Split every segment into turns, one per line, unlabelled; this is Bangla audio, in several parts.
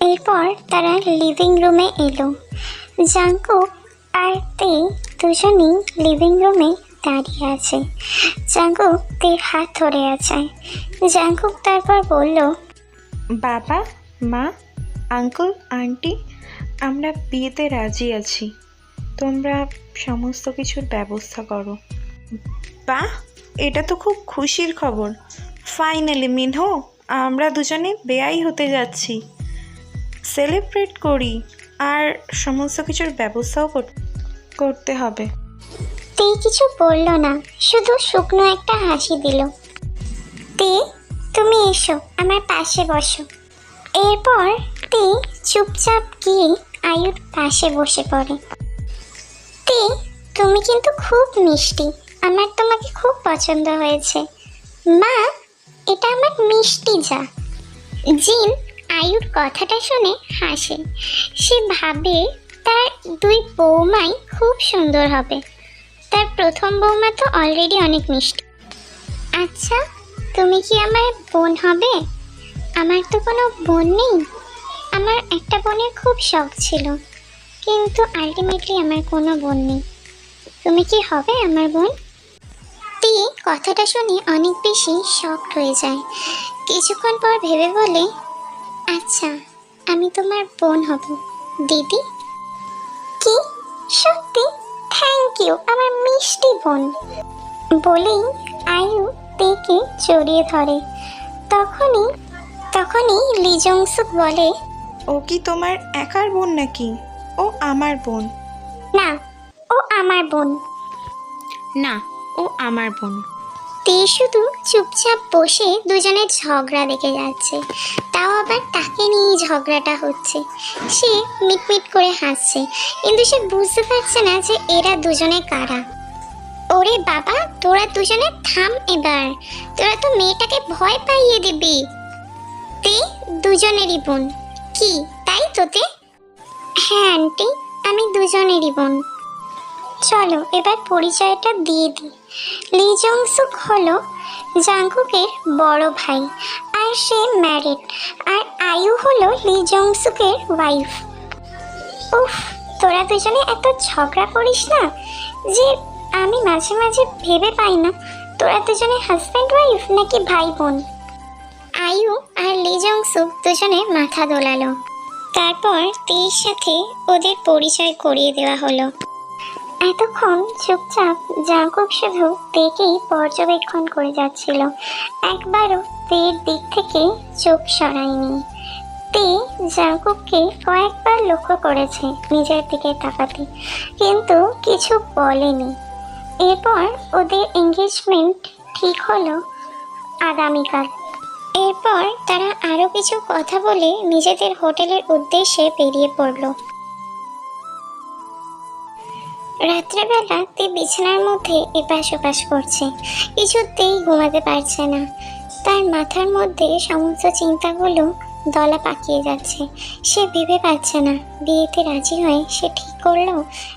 এরপর তারা লিভিং রুমে এলো। জাঙ্কুক আর তে দুজনেই লিভিং রুমে দাঁড়িয়ে আছে। জাঙ্কুক তের হাত ধরে আছে। জাঙ্কুক তারপর বলল,
বাবা, মা, আঙ্কেল, আন্টি, আমরা বিয়েতে রাজি আছি। তোমরা সমস্ত কিছুর ব্যবস্থা করো। বাহ, এটা তো খুব খুশির খবর। ফাইনালি মিনহো, আমরা দুজনে বেয়াই হতে যাচ্ছি। সেলিব্রেট করি আর সমস্ত কিছুর ব্যবস্থাও কর- করতে হবে।
তে কিছু বলল না, শুধু শুকনো একটা হাসি দিল। তে, তুমি এসো, আমার পাশে বসো। এরপর তে চুপচাপ গিয়ে আয়ুর পাশে বসে পড়ে। তে, তুমি কিন্তু খুব মিষ্টি, আমার তোমাকে খুব পছন্দ হয়েছে। মা, এটা আমার মিষ্টি যা জিন আয়ুর কথাটা শুনে হাসে। সে ভাবে তার দুই বৌমাই খুব সুন্দর হবে। তার প্রথম বৌমা তো অলরেডি অনেক মিষ্টি। আচ্ছা তুমি কি আমার বোন হবে? আমার তো কোনো বোন নেই। আমার একটা বোনের খুব শখ ছিল। কিন্তু আলটিমেটলি আমার কোনো বোন নেই। তুমি কি হবে আমার বোন? তি কথাটা শুনে অনেক বেশি শকড হয়ে যায়। কিছুক্ষণ পর ভেবে বলে আচ্ছা আমি তোমার বোন হব। দিদি? কি? সত্যি? থ্যাংক ইউ আমার মিষ্টি বোন। বলেই আয়ু তেকে জড়িয়ে ধরে। তখনই তখনই লিজংসুক বলে
ও কি তোমার একার বোন নাকি? ও আমার বোন।
না ও আমার বোন।
না ও আমার বোন।
তে শুধু চুপচাপ বসে দুজনের ঝগড়া দেখে যাচ্ছে। তাও আবার তাকে নিয়েই ঝগড়াটা হচ্ছে। সে মিটমিট করে হাসছে, কিন্তু সে বুঝতে পারছে না যে এরা দুজনে কারা। ওরে বাবা, তোরা দুজনে থাম এবার। তোরা তো মেয়েটাকে ভয় পাইয়ে দিবি। তে দুজনেরই বোন। কি, তাই তোতে হ্যাঁ আন্টি, আমি দুজনেরই বোন। চলো, এবার পরিচয়টা দিয়ে দিই। লি জংসুক হলো জাংকুকের বড় ভাই, আর সে ম্যারিড, আর আয়ু হলো লি জংসুকের ওয়াইফ উফ, তোরা দুজনে এত ঝগড়া করিস না যে আমি মাঝে মাঝে ভেবে পাই না। তোরা দুজনে হাজব্যান্ড ওয়াইফ নাকি ভাই বোন? আয়ু আর লি জংসুক দুজনে মাথা দোলালো। তারপর তের সাথে ওদের পরিচয় করিয়ে দেওয়া হলো। এতক্ষণ চুপচাপ জাঙ্কুক শুধু তেকেই পর্যবেক্ষণ করে যাচ্ছিল। একবারও তের দিক থেকে চোখ সরায়নি। তে জাঙ্কুককে কয়েকবার লক্ষ্য করেছে নিজের দিকে তাকাতে, কিন্তু কিছু বলেনি। এরপর ওদের এঙ্গেজমেন্ট ঠিক হলো আগামীকাল। এরপর তারা আরও কিছু কথা বলে নিজেদের হোটেলের উদ্দেশ্যে বেরিয়ে পড়ল। রাত্রেবেলা তে বিছানার মধ্যে এপাশ ওপাশ করছে। কিছুতেই ঘুমাতে পারছে না। তার মাথার মধ্যে সমস্ত চিন্তাগুলো দলা পাকিয়ে যাচ্ছে। সে ভেবে পাচ্ছে না, বিয়েতে রাজি হয়ে সে ঠিক করল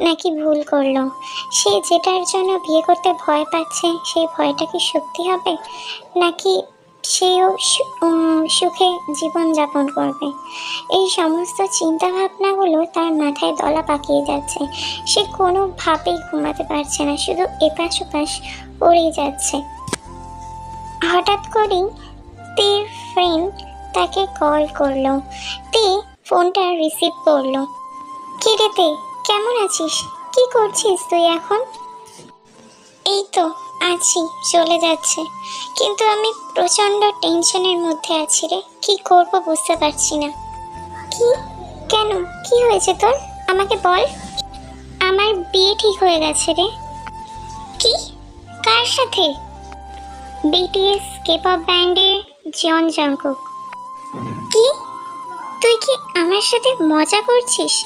নাকি ভুল করল? সে যেটার জন্য বিয়ে করতে ভয় পাচ্ছে, সেই ভয়টা কি সত্যি হবে? নাকি সেও সুখে জীবনযাপন করবে। এই সমস্ত চিন্তা ভাবনাগুলো তার মাথায় দলা পাকিয়ে যাচ্ছে। সে কোনোভাবেই ঘুমাতে পারছে না, শুধু এপাশ ওপাশ পড়েই যাচ্ছে। হঠাৎ করেই তের ফ্রেন্ড তাকে কল করল। তে ফোনটা রিসিভ করল। কি রে তে, কেমন আছিস? কি করছিস তুই এখন? এই তো আছি, চলে যাচ্ছে। কিন্তু আমি প্রচণ্ড টেনশনের মধ্যে আছি রে। কি করব বুঝতে পারছি না। কি? কেন? কি হয়েছে তোর? আমাকে বল। আমার বিয়ে ঠিক হয়ে গেছে রে। কি? কার সাথে? বিটিএস কেপপ ব্যান্ডের জন জঙ্কুক কি? তুই কি আমার সাথে মজা করছিস?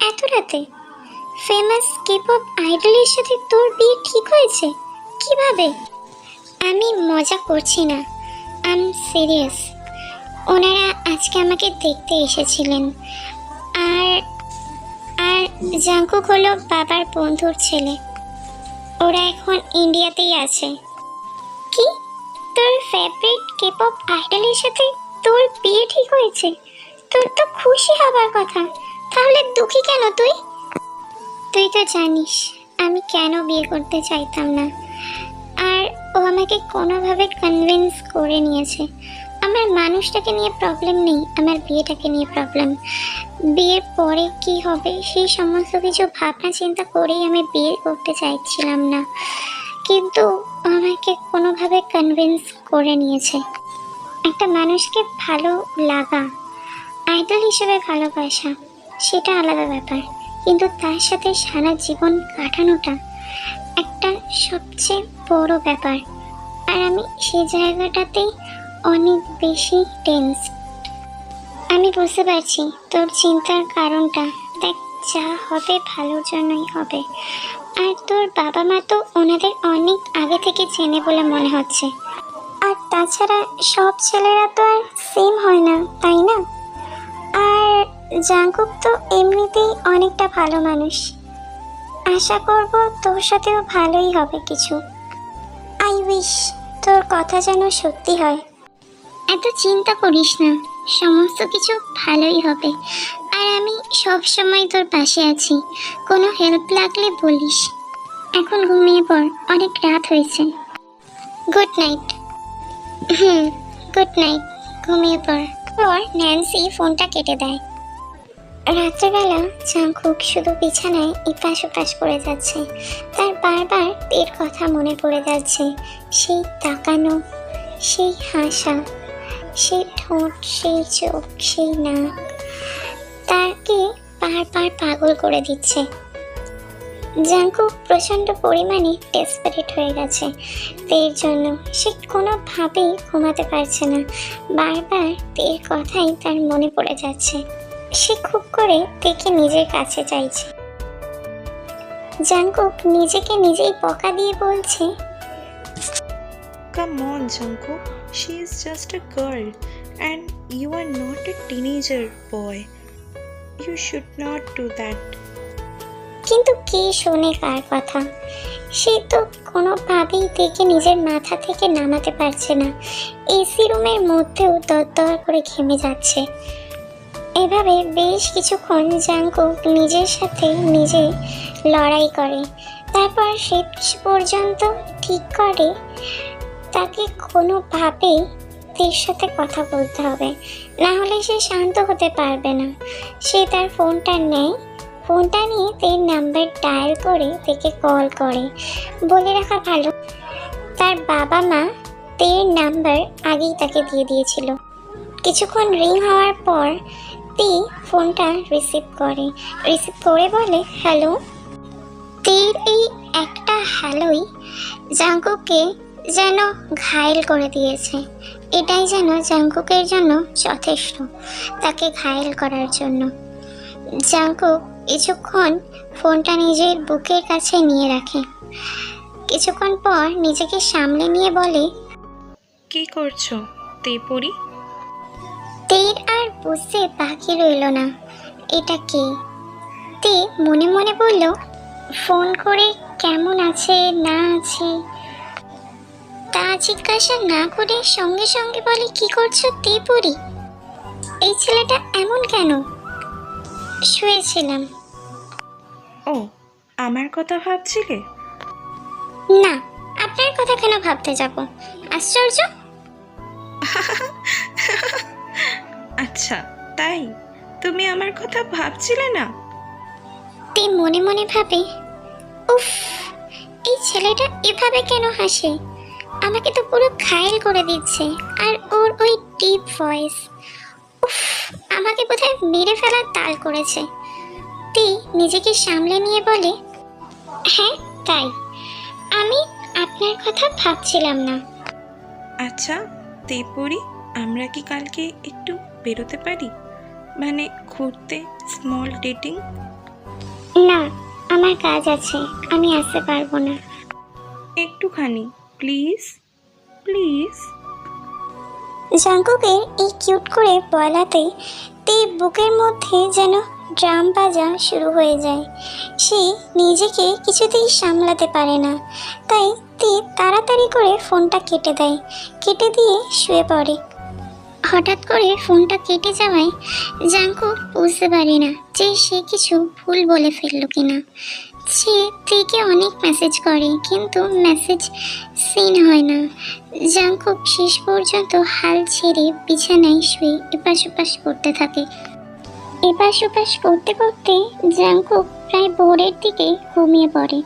এত রাতে? ফেমাস কেপপ আইডলের সাথে তোর বিয়ে ঠিক হয়েছে? কীভাবে? আমি মজা করছি না। আম সিরিয়াস ওনারা আজকে আমাকে দেখতে এসেছিলেন। আর আর জাঙ্কুক হলো বাবার বন্ধুর ছেলে। ওরা এখন ইন্ডিয়াতেই আছে। কি? তোর ফেভারিট কেপপ আইডলের সাথে তোর বিয়ে ঠিক হয়েছে? তোর তো খুশি হবার কথা। তাহলে দুঃখী কেন তুই? তুই তো জানিস, আমি কেন বিয়ে করতে চাইতাম না? আর ও আমাকে কোনোভাবে কনভিন্স করে নিয়েছে। আমার মানুষটাকে নিয়ে প্রবলেম নেই, আমার বিয়েটাকে নিয়ে প্রবলেম বিয়ের পরে কি হবে, সেই সমস্ত কিছু ভাবনা চিন্তা করেই আমি বিয়ে করতে চাইছিলাম না। কিন্তু আমাকে কোনোভাবে কনভিন্স করে নিয়েছে। একটা মানুষকে ভালো লাগা আইডল হিসেবে ভালোবাসা, সেটা আলাদা ব্যাপার। কিন্তু তার সাথে সারা জীবন কাটানোটা একটা সবচেয়ে বড় ব্যাপার। আর আমি সেই জায়গাটাতেই অনেক বেশি টেন্স আমি বুঝতে পারছি তোর চিন্তার কারণটা। দেখ, যা হবে ভালোর জন্যই হবে। আর তোর বাবা মা তো ওনাদের অনেক আগে থেকে চেনে বলে মনে হচ্ছে। আর তাছাড়া সব ছেলেরা তো আর সেম হয় না, তাই না? আর জাঙ্কুক তো এমনিতেই অনেকটা ভালো মানুষ। আশা করব তোর সাথেও ভালোই হবে কিছু। আই উইশ তোর কথা যেন সত্যি হয়। এত চিন্তা করিস না, সমস্ত কিছু ভালোই হবে। আর আমি সব সময় তোর পাশে আছি, কোনো হেল্প লাগলে বলিস। এখন ঘুমিয়ে পড়, অনেক রাত হয়েছে। Good night hmm good night ঘুমিয়ে পড়। পর ন্যান্সি ফোনটা কেটে দেয়। রাত্রেবেলা চাঙ্কুক শুধু বিছানায় এপাশ ওপাশ করে যাচ্ছে। তার বারবার এর কথা মনে পড়ে যাচ্ছে। সেই তাকানো, সেই হাসা, সেই ঠোঁট, সেই চোখ, সেই নাক তাকে বারবার পাগল করে দিচ্ছে। জাঙ্কুক প্রচণ্ড পরিমাণে ডেসপারেট হয়ে গেছে। তের জন্য সে কোনোভাবেই ঘুমাতে পারছে না। বারবার তের কথাই তার মনে পড়ে যাচ্ছে। সে খুব করে তেকে নিজের কাছে চাইছে জাঙ্কুক নিজেকে নিজেই বকা দিয়ে বলছে
Come on, Jungkook. She is just a girl, and you are not a teenager boy. You should not do that.
কিন্তু কে শোনে কার কথা সে তো কোনোভাবেই দেখে নিজের মাথা থেকে নামাতে পারছে না এসি রুমের মধ্যেও দরদর করে ঘেমে যাচ্ছে এভাবে বেশ কিছুক্ষণ জাঙ্কুক নিজের সাথে নিজে লড়াই করে। তারপর শেষ পর্যন্ত ঠিক করে, তাকে কোনোভাবেই তের সাথে কথা বলতে হবে। না হলে সে শান্ত হতে পারবে না। সে তার ফোনটা নেয়। ফোনটা নিয়ে তের নাম্বার ডায়াল করে তেকে কল করে। বলে রাখা ভালো। তার বাবা মা তের নাম্বার আগেই তাকে দিয়ে দিয়েছিল। কিছুক্ষণ রিং হওয়ার পর তে ফোনটা রিসিভ করে। রিসিভ করে বলে হ্যালো তের এই একটা হ্যালোই জাঙ্কুকে যেন ঘায়েল করে দিয়েছে। এটাই যেন জাঙ্কুকের জন্য যথেষ্ট, তাকে ঘায়েল করার জন্য। জাঙ্কুক কিছুক্ষণ ফোনটা নিজের বুকের কাছে নিয়ে রাখে। কিছুক্ষণ পর নিজেকে সামলে নিয়ে বলে,
কি করছ, তেপরি?
তের আর বুঝতে বাকি রইল না। এটা কে? তে মনে মনে বলল ফোন করে কেমন আছে না আছে? তা জিজ্ঞাসা না করে সঙ্গে সঙ্গে বলে কি করছ তে পড়ি এই ছেলেটা এমন কেন? শুয়েছিলাম।
ও আমার কথা ভাবছিলে?
না আপনার কথা কেন ভাবতে যাব? আশ্চর্য?
আচ্ছা তাই? তুমি আমার কথা ভাবছিলে না?
তে মনে মনে ভাবে উফ এই ছেলেটা এভাবে কেন হাসে? আমাকে তো পুরো ঘায়েল করে দিচ্ছে আর ওর ওই ডিপ ভয়েস উফ আমাকে বোধহয় মেরে ফেলার তাল করেছে। তে নিজেকে সামলে নিয়ে বলে হ্যাঁ তাই। আমি আপনার কথা ভাবছিলাম না।
আচ্ছা তেপরি আমরা কি কালকে একটু বেরোতে পারি? মানে ঘুরতে স্মল ডেটিং
না আমার কাজ আছে আমি আসতে পারব না।
একটুখানি প্লিজ প্লিজ
জাঙ্কুকের এই কিউট করে বলাতে তে বুকের মধ্যে যেন ড্রাম বাজা শুরু হয়ে যায়। সে নিজেকে কিছুতেই সামলাতে পারে না। তাই তে তাড়াতাড়ি করে ফোনটা কেটে দেয়। কেটে দিয়ে শুয়ে পড়ে। হঠাৎ করে ফোনটা কেটে যাওয়ায় জাঙ্কুক বুঝতে পারি না যে সে কিছু ভুল বলে ফেলল কিনা। সে থেকে অনেক মেসেজ করে, কিন্তু মেসেজ সিন হয় না। জাঙ্কুক শেষ পর্যন্ত হাল ছেড়ে বিছানায় শুয়ে এপাশ ওপাশ করতে থাকে। এপাশ ওপাশ করতে করতে জাঙ্কুক প্রায় ভোরের দিকে ঘুমিয়ে পড়ে।